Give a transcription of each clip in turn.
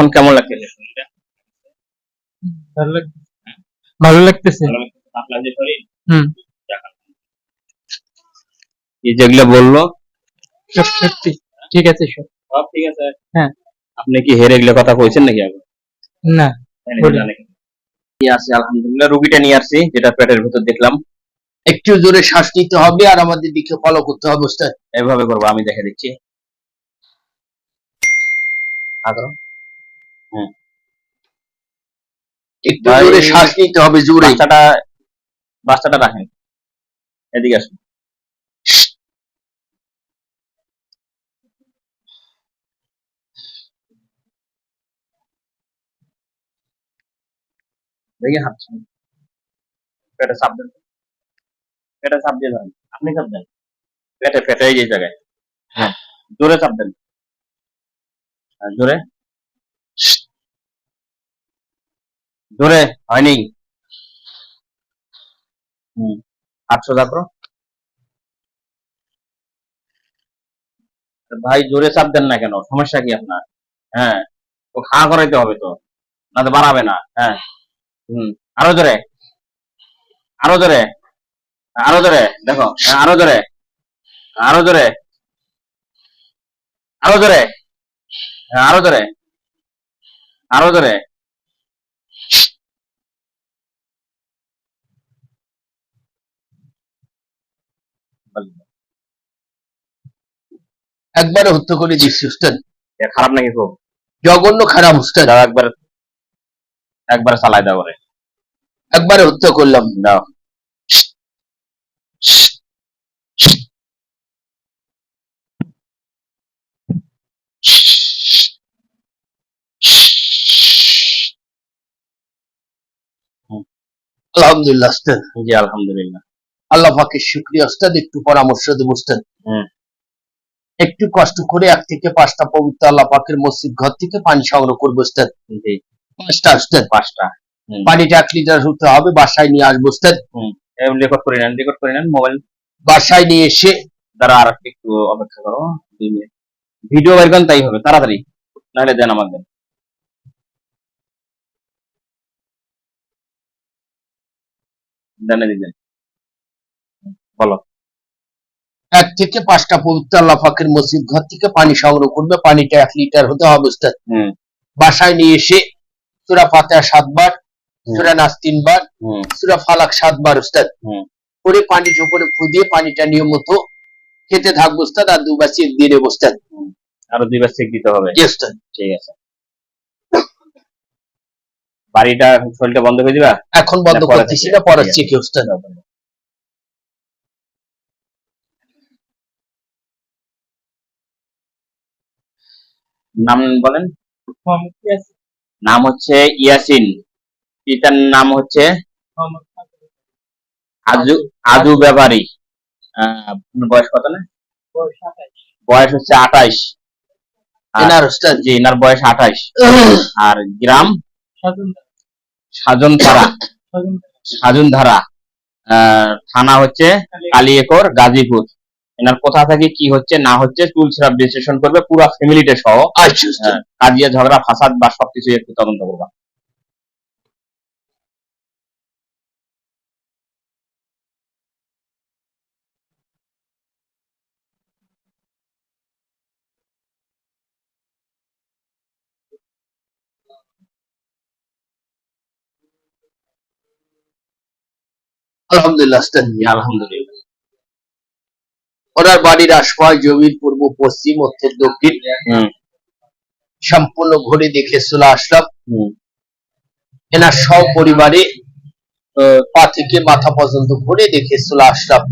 এখন কেমন লাগছে ভালো লাগতেছে। হুম। এই যেগুলো বলল। সব সত্যি। ঠিক আছে সব। সব ঠিক আছে? হ্যাঁ। আপনি কি হেরে এগুলো কথা কইছেন নাকি আগে? না। কি? নিয়ে আলহামদুলিল্লাহ। রুগীটা নিয়ে আসছি যেটা পেটের ভিতর দেখলাম। একটু জোরে শ্বাস নিতে হবে আর আমাদের দিকে ফলো করতে হবে এভাবে করব আমি দেখে দিচ্ছি। হা করো। একটু ভাই- জোরে শ্বাস নিতে হবে জোরে। বাচ্চাটা বাচ্চাটা রাখেন। এদিকে আসুন। দেখি পেটে চাপ দেন। পেটে চাপ দিয়ে ধরেন। আপনি চাপ দেন। পেটে পেটে এই যে জায়গায়। হ্যাঁ। জোরে চাপ দেন। হ্যাঁ, জোরে। জোরে হয়নি? সোজা করো। ভাই জোরে চাপ দেন না কেন? সমস্যা কি আপনার? হ্যাঁ তো খাওয়া করাইতে হবে তো না তো বাড়াবে না হ্যাঁ। হুম আরও জোরে আরও জোরে আরও জোরে দেখো হ্যাঁ, আরও জোরে আরও জোরে আরও জোরে হ্যাঁ, আরও জোরে আরও জোরে। একবারে হত্যা করে দিচ্ছি উস্তাদ খারাপ নাকি খুব? জঘন্য খারাপ উস্তাদ দাও একবার একবার চালাই দাও করে একবারে হত্যা করলাম। দাও আলহামদুলিল্লাহ উস্তাদ জি আলহামদুলিল্লাহ। আল্লাহ পাকের শুক্রিয়া উস্তাদ একটু পরামর্শ দেব উস্তাদ। একটু কষ্ট করে এক থেকে পাঁচটা পবিত্র আল্লাহ পাকের মসজিদ ঘর থেকে পানি সংগ্রহ করব পাঁচটা উস্তাদ। পাঁচটা। পানিটা এক লিটার হতে হবে বাসায় নিয়ে আসব উস্তাদ। রেকর্ড করে নেন রেকর্ড করে নেন মোবাইল বাসায় নিয়ে এসে দ্বারা আর একটু অপেক্ষা করো দুই মিনিট। ভিডিও বের করেন তাই হবে তাড়াতাড়ি। নাহলে দেন আমার দেন দেন বলো। এক থেকে পাঁচটা পবিত্র আল্লাহ পাকের মসজিদ ঘর থেকে পানি সংগ্রহ করবে পানিটা এক লিটার হতে হবে উস্তাদ। বাসায় নিয়ে এসে সুরা ফাতেহা সাতবার সুরা নাস তিনবার সুরা ফালাক সাতবার উস্তাদ। করে পানির উপরে ফু দিয়ে পানিটা নিয়মিত খেতে থাকব উস্তাদ আর দুবার চেক দিয়ে নেব উস্তাদ। আরও দুইবার চেক দিতে হবে? জি উস্তাদ ঠিক আছে। বাড়িটা শরীরটা বন্ধ করে দিবা? এখন বন্ধ পরে করতেছি না ঠিক আছে। উস্তাদ। নাম বলেন। নাম হচ্ছে ইয়াসিন। পিতার নাম হচ্ছে মোহাম্মদ আজু আজু ব্যাপারী। বয়স কত না? বয়স হচ্ছে আঠাইশ জি এনার বয়স আঠাইশ আর গ্রাম? সাজনপাড়া সাজনধারা থানা হচ্ছে কালিয়াকর গাজীপুর। এনার কোথা থেকে কি হচ্ছে না হচ্ছে টুল সিরাপ রেজিস্ট্রেশন করবে পুরো ফ্যামিলিতে সহ। হ্যাঁ, কাজিয়া ঝগড়া ফাসাদ বা সবকিছু একটু তদন্ত করবা। আলহামদুলিল্লাহ আলহামদুলিল্লাহ। ওনার বাড়ির আশপাশ জমির পূর্ব পশ্চিম উত্তর দক্ষিণ সম্পূর্ণ ঘুরে দেখে চলে আসলাম। এনার সব পরিবারে পা থেকে মাথা পর্যন্ত ঘুরে দেখে চলে আসলাম।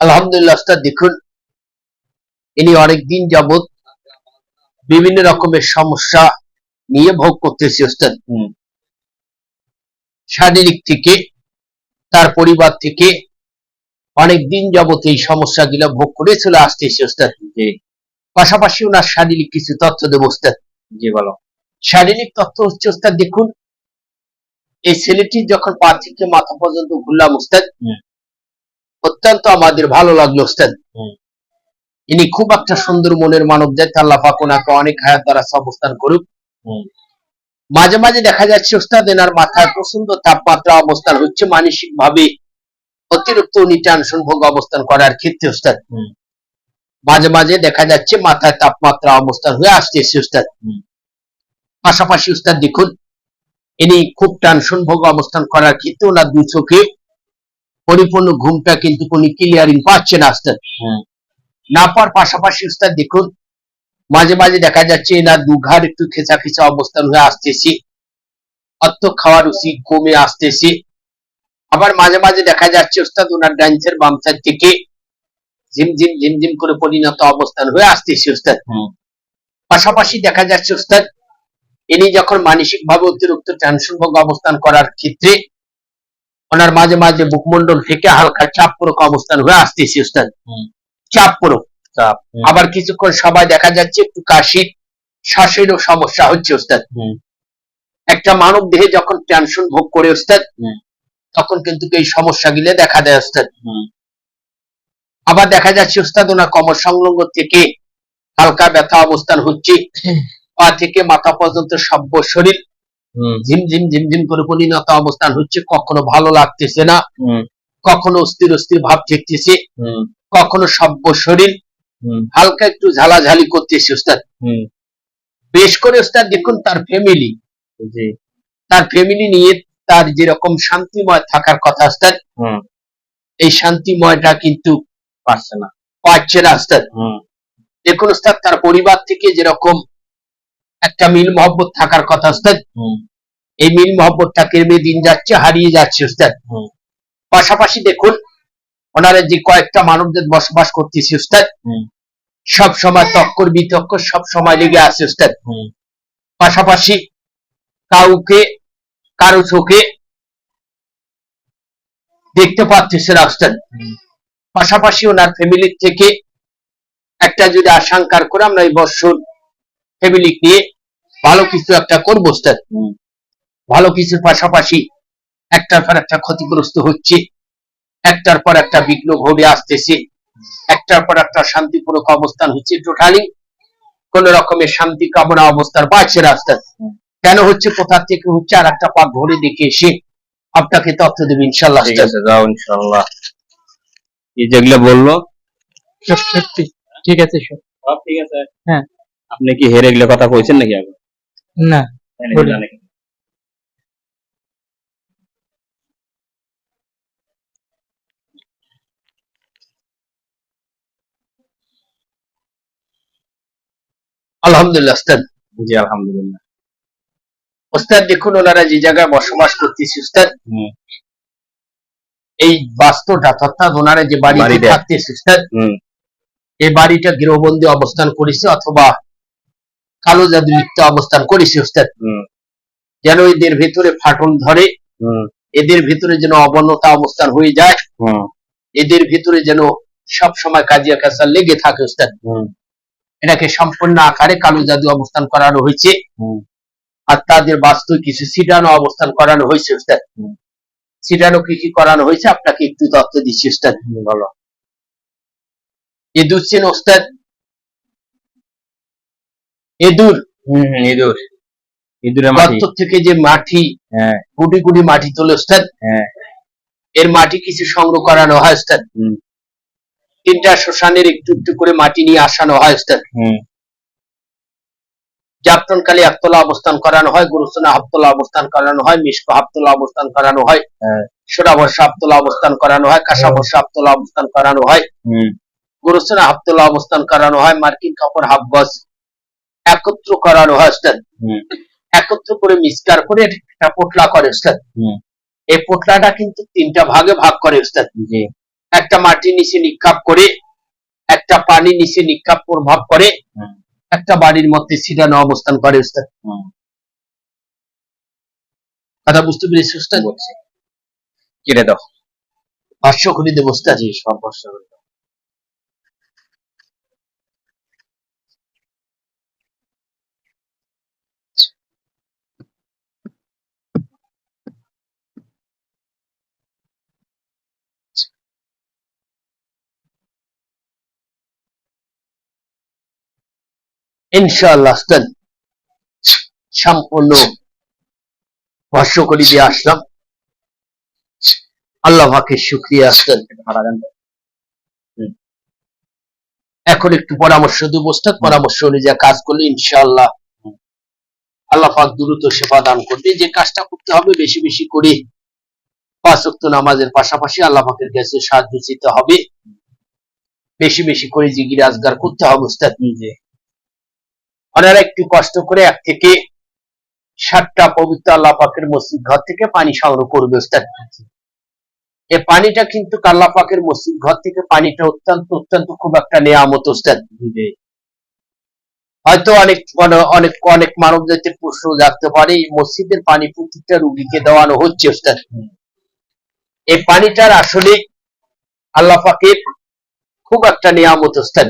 আলহামদুলিল্লাহ দেখুন ইনি অনেকদিন যাবত বিভিন্ন রকমের সমস্যা নিয়ে ভোগ করতেছে উস্তাদ হুম। শারীরিক থেকে তার পরিবার থেকে অনেক দিন যাবত এই সমস্যাগুলো ভোগ করে চলে আসতেছে উস্তাদ জি পাশাপাশি ওনার শারীরিক কিছু তথ্য দেব উস্তাদ জি বলো। শারীরিক তথ্য হচ্ছে উস্তাদ দেখুন এই ছেলেটি যখন পা থেকে মাথা পর্যন্ত ঘুরলাম উস্তাদ অত্যন্ত আমাদের ভালো লাগল উস্তাদ ইনি খুব একটা সুন্দর মনের মানব যাতে আল্লাহ পাক ওনাকে অনেক হায়াত দ্বারা অবস্থান করুক। মাঝে মাঝে দেখা যাচ্ছে ওস্তাদ এনার মাথায় প্রচণ্ড তাপমাত্রা অবস্থান হচ্ছে মানসিক ভাবে অতিরিক্ত উনি টেনশন ভোগ অবস্থান করার ক্ষেত্রে ওস্তাদ হুম। মাঝে মাঝে দেখা যাচ্ছে মাথায় তাপমাত্রা অবস্থান হয়ে আসতেছে ওস্তাদ হুম। পাশাপাশি ওস্তাদ দেখুন ইনি খুব টেনশন ভোগ অবস্থান করার ক্ষেত্রে ওনার দু চোখে পরিপূর্ণ ঘুমটা কিন্তু উনি ক্লিয়ারিং পাচ্ছে না হুম। না পাওয়ার পাশাপাশি ওস্তাদ দেখুন মাঝে মাঝে দেখা যাচ্ছে এনার দুঘাড় একটু খেচা খেচা অবস্থান হয়ে আসতেছে অর্থ খাওয়ার রুচি কমে আসতেছে আবার মাঝে মাঝে দেখা যাচ্ছে ওস্তাদ ওনার ডাইন্সের বাম সাইড থেকে ঝিমঝিম ঝিমঝিম করে পরিণত অবস্থান হয়ে আসতেছে ওস্তাদ পাশাপাশি দেখা যাচ্ছে ওস্তাদ ইনি যখন মানসিক ভাবে অতিরিক্ত টেনশন ভোগ অবস্থান করার ক্ষেত্রে ওনার মাঝে মাঝে মুখমন্ডল থেকে হালকা চাপ পূরক অবস্থান হয়ে আসতেছে ওস্তাদ। চাপ পূরক চাপ আবার কিছুক্ষণ সবাই দেখা যাচ্ছে একটু কাশি শ্বাসেরও সমস্যা হচ্ছে ওস্তাদ। একটা মানব দেহে যখন টেনশন ভোগ করে ওস্তাদ। তখন কিন্তু এই সমস্যাগুলো দেখা দেয় ওস্তাদ। আবার দেখা যাচ্ছে ওস্তাদ ওনার কমর সংলগ্ন থেকে হালকা ব্যথা অবস্থান হচ্ছে। পা থেকে মাথা পর্যন্ত সভ্য শরীর ঝিমঝিম ঝিমঝিম করে পরিণত অবস্থান হচ্ছে। কখনো ভালো লাগতেছে না। কখনো অস্থির অস্থির ভাব ঠেকতেছে কখনো সভ্য শরীর হালকা একটু ঝালাঝালি করতেছে ওস্তাদ। বেশ করে ওস্তাদ দেখুন তার ফ্যামিলি তার ফ্যামিলি নিয়ে তার যেরকম শান্তিময় থাকার কথা ওস্তাদ এই শান্তিময়টা কিন্তু পারছে না পাচ্ছে না হুম, দেখুন ওস্তাদ তার পরিবার থেকে যেরকম একটা মিল মহব্বত থাকার কথা ওস্তাদ এই মিল মহব্বতটা কেমে দিন যাচ্ছে হারিয়ে যাচ্ছে ওস্তাদ পাশাপাশি দেখুন ওনারা যে কয়েকটা মানবদের বসবাস করতেছে ওস্তাদ হুম। সব সময় তক্কর বিতক্কর সব সময় লেগে আছে ওস্তাদ হুম। পাশাপাশি কাউকে কারও চোখে দেখতে পাচ্ছে ওস্তাদ পাশাপাশি ওনার ফ্যামিলির থেকে একটা যদি আশঙ্কার করে আমরা এই বছর ফ্যামিলি নিয়ে ভালো কিছু একটা করব হুম। ভালো কিছুর পাশাপাশি একটার পর একটা ক্ষতিগ্রস্ত হচ্ছে একটার পর একটা বিঘ্ন ঘটে আসতেছে একটার পর একটা শান্তিপূর্ণক অবস্থান হচ্ছে টোটালি কোন রকমের শান্তি কামনা অবস্থার পাচ্ছে রাস্তা হুম। কেন হচ্ছে কোথা থেকে হচ্ছে আর একটা পাক ঘুরে দেখে এসে আপনাকে তথ্য দেবে ইনশাল্লাহ যাও ইনশাল্লাহ যেগুলো বলল। সত্যি ঠিক আছে সব। ঠিক আছে? হ্যাঁ। আপনি কি হেরে গেলে কথা কইছেন নাকি আগে? না? আলহামদুলিল্লাহ জি আলহামদুলিল্লাহ। ওস্তাদ দেখুন ওনারা যে জায়গায় বসবাস করতেছে ওস্তাদ। এই বাস্তুটা অর্থাৎ ওনারা যে বাড়িতে। থাকতেছে ওস্তাদ এই বাড়িটা গৃহবন্দী অবস্থান করেছে অথবা কালো জাদু লিপ্ত অবস্থান করেছে ওস্তাদ। যেন এদের ভেতরে ফাটল ধরে এদের ভেতরে যেন অবনতা অবস্থান হয়ে যায় এদের ভেতরে যেন সব সময় কাজিয়া কাসা লেগে থাকে ওস্তাদ। এটাকে সম্পূর্ণ আকারে কালো জাদু অবস্থান করানো হয়েছে। আর তাদের বাস্তু কিছু সিটানো অবস্থান করানো হয়েছে? ওস্তাদ হুম। সিটানো কি কি করানো হয়েছে? আপনাকে একটু তথ্য দিচ্ছি ওস্তাদ হুম, বলো এদুর চেন ওস্তাদ। হুম, ইঁদুর। ইঁদুরের মাটি। থেকে যে মাটি হ্যাঁ। গুটি মাটি তোলে ওস্তাদ। হ্যাঁ। এর মাটি কিছু সংগ্রহ করানো হয় ওস্তাদ। তিনটা শ্মশানের একটু একটু করে মাটি নিয়ে আসানো হয় ওস্তাদ। হুম, জাপটনকালী একতলা অবস্থান করানো হয় গুরুসোনা হাফতলা অবস্থান করানো হয় মিশকো হাফতলা অবস্থান করানো হয় হ্যাঁ। সোনা বর্ষা হাফতলা অবস্থান করানো হয় কাঁসা বর্ষা হাফতলা অবস্থান করানো হয় গুরুসোনা হাফতলা অবস্থান করানো হয় মার্কিন কাপড় হাফ গজ একত্র করানো হয় ওস্তাদ একত্র করে মিসকার করে একটা পোটলা করে ওস্তাদ এই পোটলাটা কিন্তু তিনটা ভাগে ভাগ করে ওস্তাদ একটা মাটির নিচে নিক্ষাপ করে একটা পানি নিচে নিক্ষাপ প্রভাব করে একটা বাড়ির মধ্যে ছিটানো অবস্থান করে কথা বুঝতে পেরেছি ওস্তাদ বলছে কেটে দাও। ভাষ্য করে দেবো ওস্তাদ জি সব ইনশাআল্লাহ সম্পূর্ণ ভাষ্য করে দিয়ে আসলাম। আল্লাহ পাকে শুক্রিয়া তো। এখন একটু পরামর্শ দেব ওস্তাদ পরামর্শ অনুযায়ী কাজ করলে ইনশাআল্লাহ আল্লাহ পাক দ্রুত সেবা দান করবে। যে কাজটা করতে হবে বেশি বেশি করে পাঁচ ওয়াক্ত নামাজের পাশাপাশি আল্লাহ পাকের কাছে সাহায্য চেতে হবে। বেশি বেশি করে জিগির আজগার করতে হবে ওস্তাদ। নিজে। ওনারা একটু কষ্ট করে এক থেকে সাতটা পবিত্র আল্লাহ পাকের মসজিদ ঘর থেকে পানি সংগ্রহ করবে এই পানিটা কিন্তু আল্লাহ পাকের মসজিদ ঘর থেকে পানিটা অত্যন্ত অত্যন্ত খুব একটা নেয়ামত ওস্তাদ। হয়তো অনেক অনেক অনেক মানব জাতির প্রশ্ন জাগতে পারে, এই মসজিদের পানি প্রত্যেকটা রুগীকে দেওয়ানো হচ্ছে ওস্তাদ। এই পানিটার আসলে আল্লাহ পাকের খুব একটা নিয়ামত ওস্তাদ।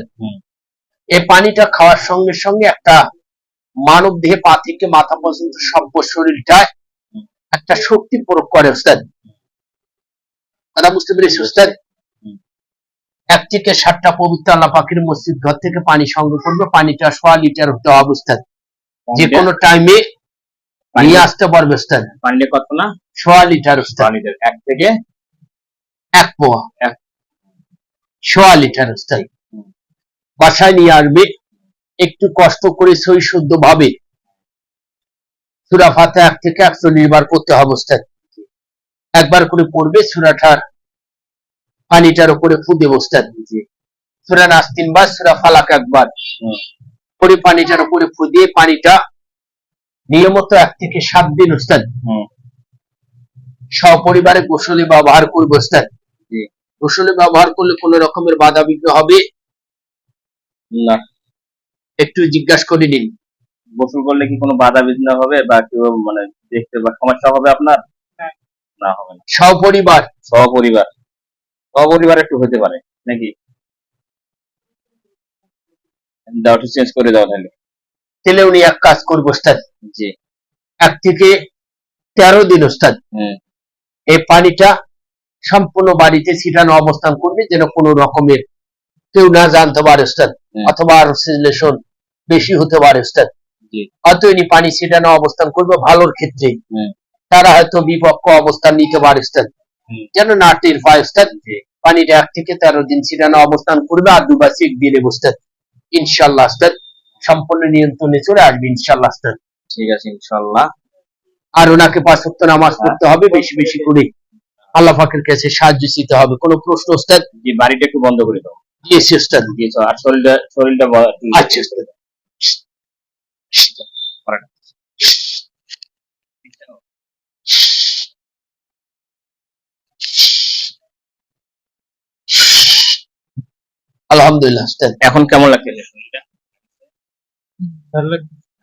এই পানিটা খাওয়ার সঙ্গে সঙ্গে একটা মানব দেহে পা থেকে মাথা পর্যন্ত সভ্য শরীরটায় একটা শক্তি প্রয়োগ করে ওস্তাদ কথা বুঝতে পেরেছি ওস্তাদ এক থেকে সাতটা পবিত্র আল্লাহ পাখির মসজিদ ঘর থেকে পানি সংগ্রহ করবে পানিটা সোয়া লিটার হতে হবে ওস্তাদ যে কোনো টাইমে নিয়ে আসতে পারবে ওস্তাদ পানিটা কত না? সোয়া লিটার ওস্তাদ এক থেকে? এক পোয়া এক। সোয়া লিটার ওস্তাদ। বাসায় নিয়ে আসবে। একটু কষ্ট করে সই শুদ্ধ ভাবে সুরা ফাতে এক থেকে একচল্লিশ বার করতে হবে ওস্তাদ। একবার করে পড়বে সুরাটার পানিটার উপরে ফুদে ওস্তাদ। সুরা নাস তিনবার, সুরা ফালাক একবার। করে পানিটার উপরে ফুদিয়ে পানিটা নিয়মিত এক থেকে সাত দিন ওস্তাদ। সপরিবারে গোসলে ব্যবহার করবে ওস্তাদ। গোসলে ব্যবহার করলে কোন রকমের বাধা বিঘ্ন হবে না। একটু জিজ্ঞাসা করে নিন। গোসল করলে কি কোনো বাধা বিঘ্ন হবে বা কেউ মানে দেখতে বা সমস্যা হবে আপনার? না হবে না। সপরিবার। সহপরিবার সহপরিবার একটু হতে পারে নাকি? দাও একটু চেঞ্জ করে দাও তাহলে। তেলে উনি এক কাজ করব ওস্তাদ। জি। এক থেকে তেরো দিন ওস্তাদ। হুম। এই পানিটা সম্পূর্ণ বাড়িতে ছিটানো অবস্থান করবে যেন কোনো রকমের কেউ না জানতে পারে ওস্তাদ অথবা আরও সিলেশন বেশি হতে পারে ওস্তাদ। হয়তো ইনি পানি ছিটানো অবস্থান করবে ভালোর ক্ষেত্রে। তারা হয়তো বিপক্ষ অবস্থান নিতে পারে ওস্তাদ। যেন না টের পায় ওস্তাদ। পানিটা এক থেকে তেরো দিন ছিটানো অবস্থান করবে আর দুবার চেক দিয়ে নেবে ওস্তাদ। ইনশাল্লাহ ওস্তাদ সম্পূর্ণ নিয়ন্ত্রণে চলে আসবে ইনশাল্লাহ ওস্তাদ। ঠিক আছে ইনশাল্লাহ। আর ওনাকে পাঁচ ওয়াক্ত নামাজ পড়তে হবে বেশি বেশি করে। আল্লাহ পাকের কাছে সাহায্য দিতে হবে। কোনো প্রশ্ন ওস্তাদ? জি বাড়িটা একটু বন্ধ করে দাও। দিয়েছ আর শরীরটা শরীরটা ইয়ে আচ্ছা আলহামদুলিল্লাহ এখন কেমন লাগছে শরীরটা? ভালো লাগতেছে।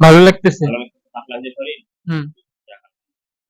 ভালো লাগতেছে। ভালো যে শরীর? হুম।